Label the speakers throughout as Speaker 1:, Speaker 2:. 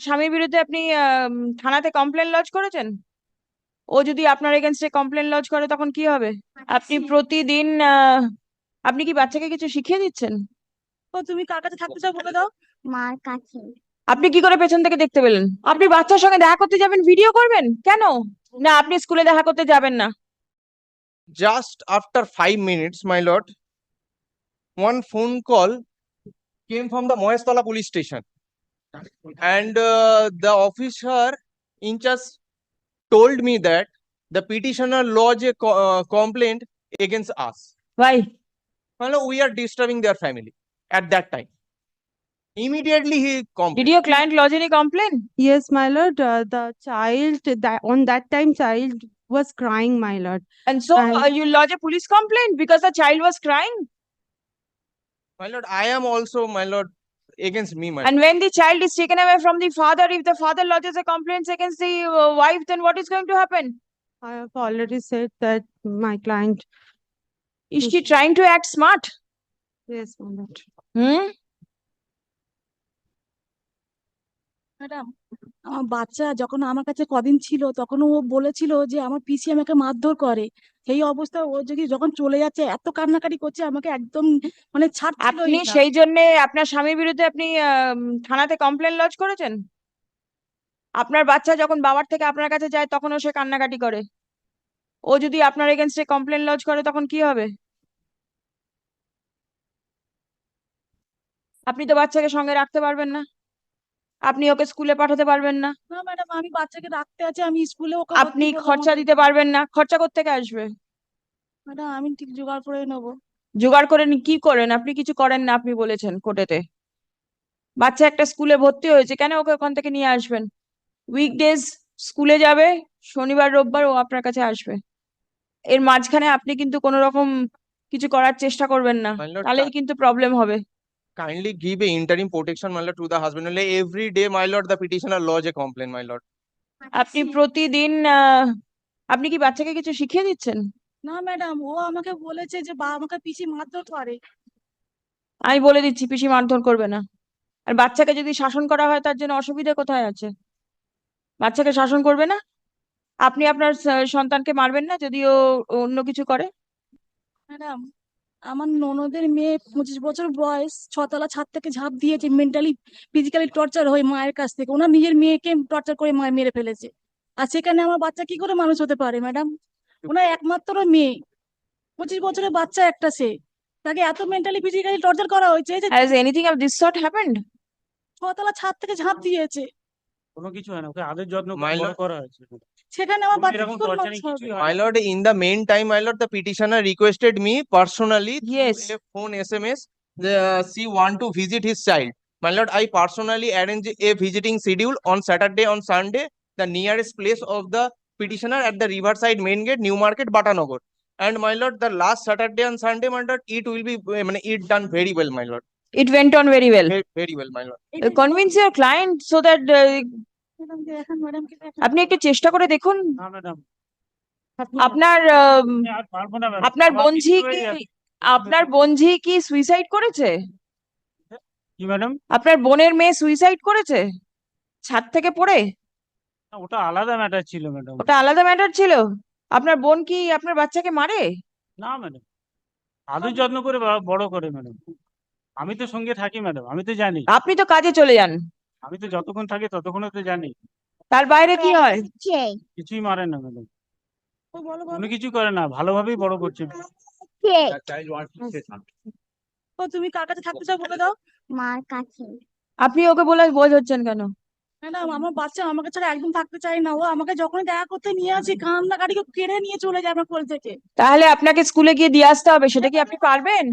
Speaker 1: স্বামীর বিরুদ্ধে আপনি থানাতে কমপ্লেন লজ করেছেন? ও যদি আপনার এগেনস্টে কমপ্লেন লজ করে তখন কি হবে? আপনি প্রতিদিন আহ, আপনি কি বাচ্চাকে কিছু শিখিয়ে দিচ্ছেন?
Speaker 2: ও তুমি কার কাছে থাকতে চাও বলে দাও।
Speaker 3: মার কাছে।
Speaker 1: আপনি কি করে পেছন থেকে দেখতে পেলেন? আপনি বাচ্চার সঙ্গে দেখা করতে যাবেন? ভিডিও করবেন? কেন? না আপনি স্কুলে দেখা করতে যাবেন না।
Speaker 4: Just after five minutes, my lord, one phone call came from the Moestala police station. and uh, the officer in charge told me that the petitioner lodged a co uh, complaint against us. Why? Well, we are disturbing their family at that time. Immediately he complained.
Speaker 1: Did your client lodge any complaint?
Speaker 2: Yes, my lord. Uh, the child that on that time child was crying, my lord.
Speaker 1: And so
Speaker 2: and...
Speaker 1: Uh, you lodge a police complaint because the child was crying.
Speaker 4: My lord, I am also, my lord, against me. My
Speaker 1: and when the child is taken away from the father, if the father lodges a complaint against the uh, wife, then what is going to happen?
Speaker 2: I have already said that my client.
Speaker 1: Is she trying to act smart?
Speaker 2: Yes, madam.
Speaker 1: Hmm?
Speaker 5: Madam, আমার বাচ্চা যখন আমার কাছে কদিন ছিল তখন ও বলেছিল যে আমার পিসি আমাকে মারধর করে। সেই অবস্থা ও যদি যখন চলে যাচ্ছে এত কান্নাকাটি করছে আমাকে একদম মানে ছাড়ছিলই
Speaker 1: আপনি। সেই জন্য আপনার স্বামীর বিরুদ্ধে আপনি থানাতে কমপ্লেন লজ করেছেন? আপনার বাচ্চা যখন বাবার থেকে আপনার কাছে যায় তখনও সে কান্নাকাটি করে। ও যদি আপনার এগেনস্টে কমপ্লেন লজ করে তখন কি হবে? আপনি তো বাচ্চাকে সঙ্গে রাখতে পারবেন না। আপনি ওকে স্কুলে পাঠাতে পারবেন না।
Speaker 5: না ম্যাডাম আমি বাচ্চাকে রাখতে আছে আমি স্কুলে ওকে
Speaker 1: আপনি খরচা দিতে পারবেন না। খরচা কোত্থেকে আসবে?
Speaker 5: ম্যাডাম আমি ঠিক জোগাড় করে নেব।
Speaker 1: জোগাড় করে কি করেন? আপনি কিছু করেন না আপনি বলেছেন কোটেতে বাচ্চা একটা স্কুলে ভর্তি হয়েছে কেন ওকে ওখান থেকে নিয়ে আসবেন? উইকডেজ স্কুলে যাবে শনিবার রোববার ও আপনার কাছে আসবে। এর মাঝখানে আপনি কিন্তু কোনো রকম কিছু করার চেষ্টা করবেন না। তাহলেই কিন্তু প্রবলেম হবে।
Speaker 4: Kindly give a interim protection, my lord, to the husband. Only every day, my lord, the petitioner lodge a complaint, my lord.
Speaker 1: আপনি প্রতিদিন আহ, আপনি কি বাচ্চাকে কিছু শিখিয়ে দিচ্ছেন?
Speaker 5: না ম্যাডাম ও আমাকে বলেছে যে বা আমাকে পিসি মারধর করে।
Speaker 1: আমি বলে দিচ্ছি পিসি মারধর করবে না। আর বাচ্চাকে যদি শাসন করা হয় তার জন্য অসুবিধা কোথায় আছে? বাচ্চাকে শাসন করবে না? আপনি আপনার সন্তানকে মারবেন না যদি ও অন্য কিছু করে?
Speaker 5: ম্যাডাম আমার ননদের মেয়ে পঁচিশ বছর বয়স ছতলা ছাদ থেকে ঝাঁপ দিয়েছে মেন্টালি ফিজিক্যালি টর্চার হয়ে মায়ের কাছ থেকে। ওনার নিজের মেয়েকে টর্চার করে মায়ের মেরে ফেলেছে। আর সেখানে আমার বাচ্চা কি করে মানুষ হতে পারে ম্যাডাম ওনার একমাত্র মেয়ে। পঁচিশ বছরের বাচ্চা একটা সে। তাকে এত মেন্টালি ফিজিক্যালি টর্চার করা হয়েছে যে
Speaker 1: has anything of this sort happened
Speaker 5: ছতলা ছাদ থেকে ঝাঁপ দিয়েছে।
Speaker 6: কোনো কিছু হয় না ওকে আদর যত্ন করে হয়েছে।
Speaker 5: সেখানে আমার বাচ্চা
Speaker 6: হয়
Speaker 4: My lord, in the meantime, my lord, the petitioner requested me personally
Speaker 1: Yes.
Speaker 4: a phone SMS, the, she want to visit his child. My lord, I personally arrange a visiting schedule on Saturday, on Sunday, the nearest place of the petitioner at the Riverside Main Gate, New Market, Batanagar. And my lord, the last Saturday and Sunday, my lord, it will be, I mean, it done very well, my lord,
Speaker 1: it went on very well
Speaker 4: very, very well, my lord.
Speaker 5: এটা
Speaker 1: convince your client so that
Speaker 5: ম্যাডামকে দেখান ম্যাডামকে দেখান
Speaker 1: আপনি একটু চেষ্টা করে দেখুন। আপনার আপনার
Speaker 6: হয়ে
Speaker 1: কি আপনার বঞ্ঝি কি সুইসাইড করেছে?
Speaker 6: ম্যাডাম?
Speaker 1: আপনার বোনের মেয়ে সুইসাইড করেছে? ছাদ থেকে পড়ে?
Speaker 6: ওটা আলাদা ম্যাটার ছিল ম্যাডাম।
Speaker 1: ওটা আলাদা ম্যাটার ছিল? আপনার বোন কি আপনার বাচ্চাকে মারে?
Speaker 6: না ম্যাডাম। আদর যত্ন করে বড় করে ম্যাডাম। আমি তো সঙ্গে থাকি ম্যাডাম। আমি তো জানি।
Speaker 1: আপনি তো কাজে চলে যান।
Speaker 6: আমি তো যতক্ষণ থাকি ততক্ষণে তো জানি।
Speaker 1: তার বাইরে কি হয়
Speaker 6: কিছুই মারে না ম্যাডাম। কোনো কিছু করে না ভালোভাবেই বড় করছে।
Speaker 5: ও তুমি কার কাছে থাকতে চাও বলে দাও।
Speaker 3: মার কাছে।
Speaker 1: আপনি ওকে বলে বোঝ হচ্ছেন কেন?
Speaker 5: ম্যাডাম আমার বাচ্চা আমাকে ছাড়া একদম থাকতে চায় না। ও আমাকে যখনই দেখা করতে নিয়ে আসি কান্নাকাটি করে কেড়ে নিয়ে চলে যায় আমার কোল থেকে।
Speaker 1: তাহলে আপনাকে স্কুলে গিয়ে দিয়ে আসতে হবে সেটা কি আপনি পারবেন?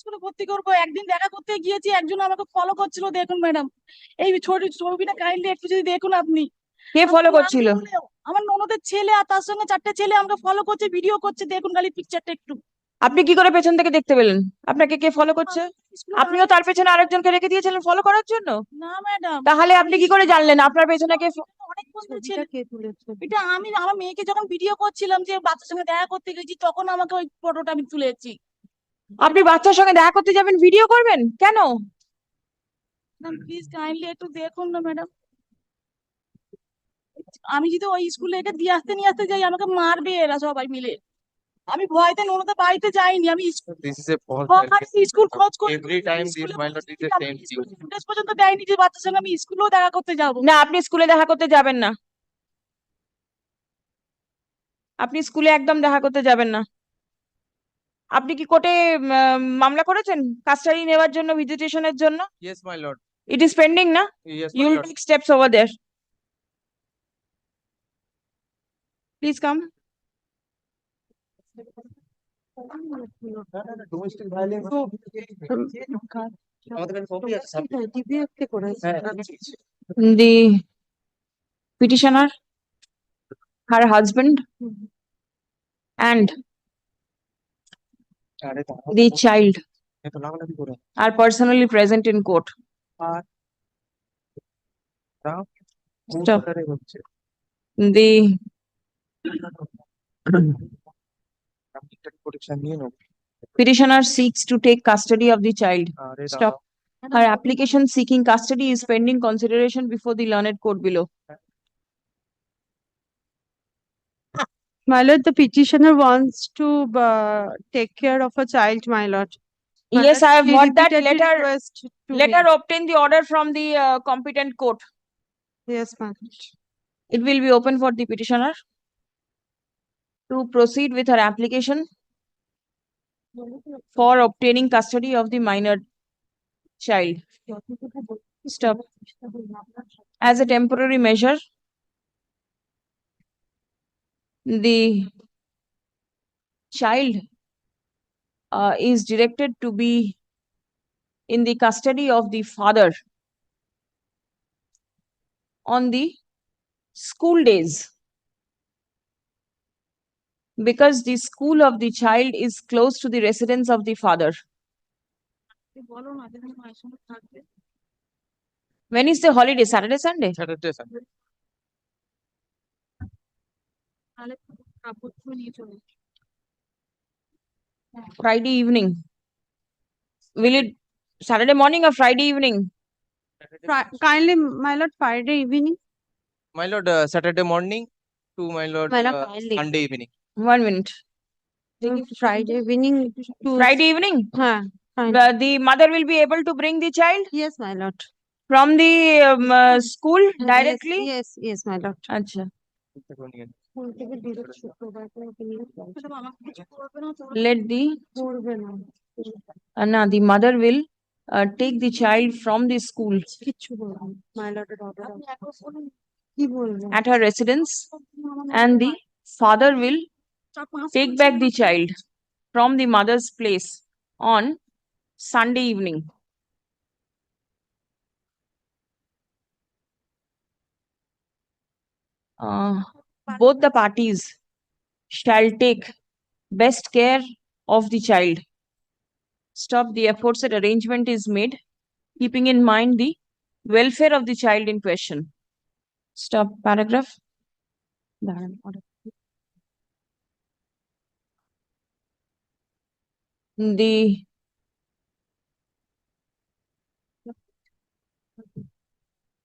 Speaker 5: স্কুলে ভর্তি করব একদিন দেখা করতে গিয়েছি একজন আমাকে ফলো করছিল দেখুন ম্যাডাম এই ছবি ছবিটা কাইন্ডলি একটু যদি দেখুন আপনি।
Speaker 1: কে ফলো করছিল?
Speaker 5: আমার ননদের ছেলে আর তার সঙ্গে চারটে ছেলে আমাকে ফলো করছে ভিডিও করছে দেখুন খালি পিকচারটা একটু।
Speaker 1: আপনি কি করে পেছন থেকে দেখতে পেলেন? আপনাকে কে ফলো করছে? আপনিও তার পেছনে আরেকজনকে রেখে দিয়েছিলেন ফলো করার জন্য?
Speaker 5: না ম্যাডাম
Speaker 1: তাহলে আপনি কি করে জানলেন? আপনার পেছনে কে
Speaker 5: এটা আমি আমার মেয়েকে যখন ভিডিও করছিলাম যে বাচ্চার সঙ্গে দেখা করতে গেছি তখন আমাকে ওই ফটোটা আমি তুলেছি।
Speaker 1: আপনি বাচ্চার সঙ্গে দেখা করতে যাবেন ভিডিও করবেন? কেন?
Speaker 5: প্লিজ কাইন্ডলি একটু দেখুন না ম্যাডাম আমি যদি ওই স্কুলে একে দিয়ে আসতে নিয়ে আসতে যাই আমাকে মারবে এরা সবাই মিলে। আমি ভয়তে ননদের বাড়িতে যাইনি আমি স্কুল খোঁজ করে. পর্যন্ত দেয়নি যে বাচ্চার সঙ্গে আমি স্কুলেও দেখা করতে যাব।
Speaker 1: না আপনি স্কুলে দেখা করতে যাবেন না। আপনি স্কুলে একদম দেখা করতে যাবেন না। আপনি কি কোর্টে মামলা করেছেন? কাস্টারি নেওয়ার জন্য ভিজিটেশনের জন্য?
Speaker 4: Yes my lord
Speaker 1: it is pending না? You will take steps over there please come the petitioner R husband and the child are personally present in court. Stop. The petitioner seeks to take custody of the child. Stop. Her application seeking custody is pending consideration before the learned court below.
Speaker 2: My lord, the petitioner wants to uh, take care of a child, my lord. My
Speaker 1: Yes,
Speaker 2: lord,
Speaker 1: I have got that letter.
Speaker 2: request
Speaker 1: Let
Speaker 2: me.
Speaker 1: her obtain the order from the uh, competent court.
Speaker 2: Yes, my lord.
Speaker 1: It will be open for the petitioner to proceed with her application for obtaining custody of the minor child. Stop. As a temporary measure, the child uh, is directed to be in the custody of the father on the school days because the school of the child is close to the residence of the father. When is the holiday? Saturday, Sunday?
Speaker 4: Saturday, Sunday.
Speaker 5: তাহলে কাপড় ধুয়ে নিয়ে চলে এসো।
Speaker 1: Friday evening? Will it Saturday morning or Friday evening?
Speaker 2: Fri- Kindly, my lord, Friday evening,
Speaker 4: My lord, uh, Saturday morning to my lord,
Speaker 2: My lord,
Speaker 4: uh,
Speaker 2: kindly.
Speaker 4: Sunday evening.
Speaker 1: One minute.
Speaker 2: uh, Friday evening to.
Speaker 1: Friday evening?
Speaker 2: Huh, fine.
Speaker 1: The, the mother will be able to bring the child
Speaker 2: Yes, my lord.
Speaker 1: from the um, uh, school
Speaker 2: Yes,
Speaker 1: directly?
Speaker 2: Yes, yes, my lord.
Speaker 1: Acha.
Speaker 5: এসব আমাকে কিছু করবে না তো
Speaker 1: Let the, uh, na, the mother will uh, take the child from the school
Speaker 2: কিচ্ছু বলবো না। My lord, এর order
Speaker 5: আপনি
Speaker 2: আছে।
Speaker 5: একবার বলুন,
Speaker 2: কি বলবো?
Speaker 1: at her residence
Speaker 5: আমার
Speaker 1: and the father will
Speaker 5: চার পাঁচ
Speaker 1: take
Speaker 5: বছর
Speaker 1: back the child from the mother's place on Sunday evening. Uh, both the parties shall take best care of the child. Stop the efforts that arrangement is made, keeping in mind the welfare of the child in question. Stop paragraph. The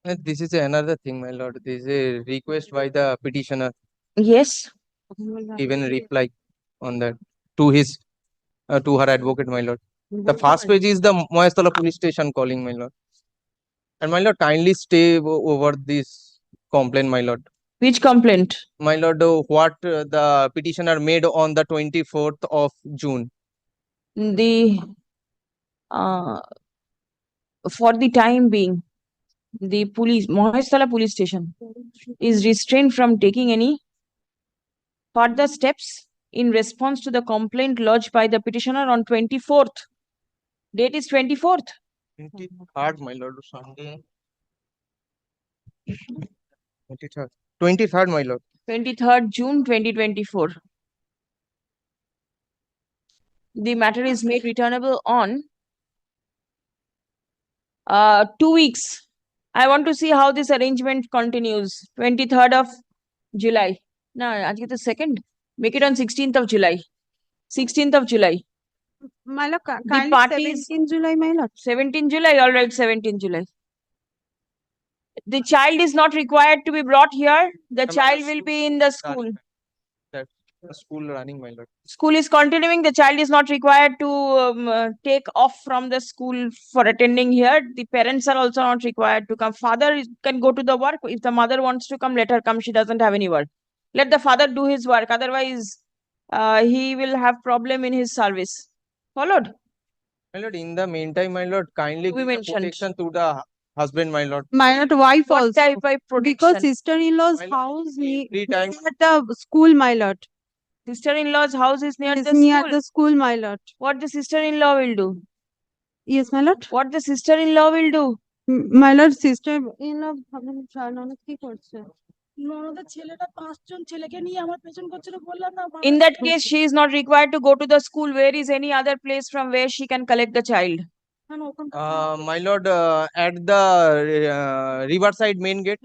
Speaker 4: This is another thing, my lord. This is a request by the petitioner,
Speaker 1: yes,
Speaker 4: even reply on that to his, uh, to her advocate, my lord. The first page is the Moyastola police station calling, my lord. And my lord, kindly stay o- over this complaint, my lord.
Speaker 1: which complaint?
Speaker 4: My lord, uh, what uh, the petitioner made on the twenty-fourth of June.
Speaker 1: The uh, for the time being, the police, Mahestala Police Station is restrained from taking any further steps in response to the complaint lodged by the petitioner on twenty-fourth. Date is twenty-fourth.
Speaker 4: Twenty-third, my lord, Sunday. Twenty-third, twenty-third, my lord.
Speaker 1: twenty-third June twenty twenty-four. The matter is made returnable on uh, two weeks. I want to see how this arrangement continues. 23rd of July. No, I think the second. Make it on 16th of July. 16th of July.
Speaker 2: My lord,
Speaker 1: the parties,
Speaker 2: 17 July, my lord.
Speaker 1: 17 July, all right, 17 July. The child is not required to be brought here. The child will be in the school.
Speaker 4: That the school running, my lord.
Speaker 1: School is continuing. The child is not required to um, uh, take off from the school for attending here. The parents are also not required to come. Father is- can go to the work. If the mother wants to come, let her come. She doesn't have any work. Let the father do his work. Otherwise, uh, he will have problem in his service. Followed?
Speaker 4: My lord, in the meantime, my lord, kindly
Speaker 1: We mentioned.
Speaker 4: protection to the husband, my lord.
Speaker 2: My lord, wife
Speaker 1: What
Speaker 2: also.
Speaker 1: type of
Speaker 2: Because sister-in-law's house ne-
Speaker 4: Three
Speaker 2: near
Speaker 4: times,
Speaker 2: the school, my lord.
Speaker 1: Sister-in-law's house is near
Speaker 2: Is
Speaker 1: the
Speaker 2: near
Speaker 1: school.
Speaker 2: the school, my lord.
Speaker 1: What the sister-in-law will do?
Speaker 2: Yes, my lord.
Speaker 1: What the sister-in-law will do?
Speaker 2: M- My lord, sister-in-law ভাবলাম ননদ কি করছে?
Speaker 5: ননদের ছেলেটা পাঁচজন ছেলেকে নিয়ে আমার পেছন করছিল বললাম না
Speaker 1: In that case, she is not required to go to the school. Where is any other place from where she can collect the child?
Speaker 5: ওখানকার
Speaker 4: uh, my lord, uh, at the uh, Riverside main gate,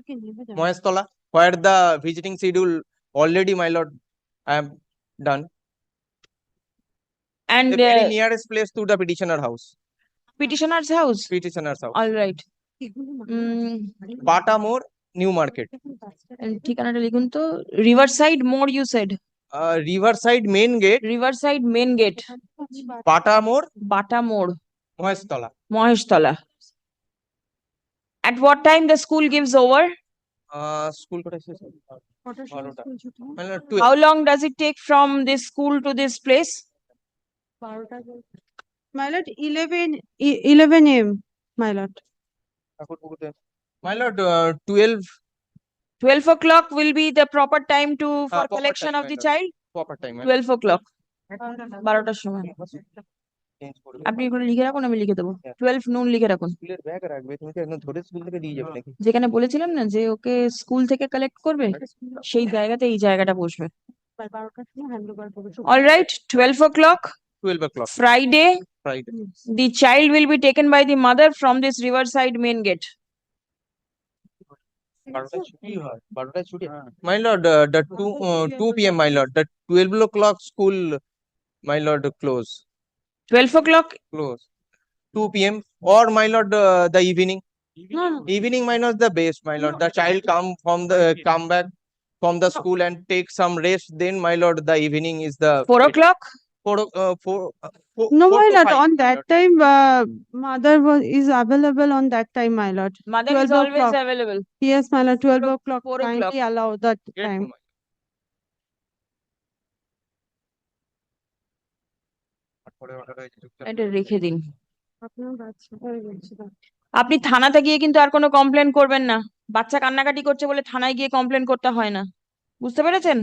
Speaker 2: যাবে।
Speaker 4: Mohestola, where the visiting schedule already, my lord, I have done.
Speaker 1: And
Speaker 4: The very
Speaker 1: uh,
Speaker 4: nearest place to the petitioner house,
Speaker 1: petitioner's house.
Speaker 4: petitioner's house.
Speaker 1: All right. Mm,
Speaker 4: Bata More, New Market.
Speaker 1: and ঠিকানাটা লিখুন তো Riverside More you said.
Speaker 4: Uh, Riverside main gate,
Speaker 1: Riverside main gate,
Speaker 4: Bata More,
Speaker 1: Bata More,
Speaker 4: Mohestola.
Speaker 1: Maheshtola. At what time the school gives over?
Speaker 4: Uh, school শেষ বারোটা।
Speaker 2: School ছুটি হয়?
Speaker 4: My lord, twelve.
Speaker 1: How long does it take from this school to this place?
Speaker 2: বারোটা বলতে। My lord, eleven, e- eleven AM, my lord.
Speaker 4: ঠাকুরপুকুরতে। My lord, uh, twelve,
Speaker 1: Twelve o'clock will be the proper time to for
Speaker 4: proper
Speaker 1: collection
Speaker 4: time,
Speaker 1: of
Speaker 4: my
Speaker 1: the
Speaker 4: lord.
Speaker 1: child?
Speaker 4: proper time. my lord.
Speaker 1: Twelve o'clock, বারোটার সময়।
Speaker 4: Change করবে।
Speaker 1: আপনি এখানে লিখে রাখুন আমি লিখে দেবো।
Speaker 4: Yeah.
Speaker 1: Twelve noon লিখে রাখুন।
Speaker 4: স্কুলের ব্যাগ রাখবে তুমি কি একদম ধরে স্কুল থেকে দিয়ে যাবে নাকি
Speaker 1: যেখানে বলেছিলাম না যে ওকে স্কুল থেকে কালেক্ট করবে সেই জায়গাতে এই জায়গাটা বসবে
Speaker 2: বা- বারোটার সময় hand over করবে।
Speaker 1: all right 12 o'clock
Speaker 4: twelve o'clock
Speaker 1: friday
Speaker 4: Friday
Speaker 1: the child will be taken by the mother from this riverside main gate
Speaker 4: বারোটায় ছুটি হয় বারোটায় ছুটি my lord the two two P M my lord the twelve O
Speaker 1: 12 o'clock?
Speaker 4: Close. 2 p.m. or my lord uh, the evening.
Speaker 2: No, no.
Speaker 4: Evening minus the best, my lord. The child come from the uh, come back from the school and take some rest. Then my lord the evening is the
Speaker 1: 4 o'clock?
Speaker 4: Four, uh, four, uh, four,
Speaker 2: no,
Speaker 4: four
Speaker 2: my lord.
Speaker 4: Five,
Speaker 2: on that
Speaker 4: lord.
Speaker 2: time, uh, mother was is available on that time, my lord.
Speaker 1: Mother is always available.
Speaker 2: Yes, my lord. Twelve o'clock.
Speaker 1: Four
Speaker 2: o'clock. Allow that
Speaker 4: yes,
Speaker 2: time.
Speaker 1: এটা রেখে দিন।
Speaker 2: আপনার বাচ্চা হয়ে গেছে না।
Speaker 1: আপনি থানাতে গিয়ে কিন্তু আর কোনো কমপ্লেন করবেন না। বাচ্চা কান্নাকাটি করছে বলে থানায় গিয়ে কমপ্লেন করতে হয় না। বুঝতে পেরেছেন?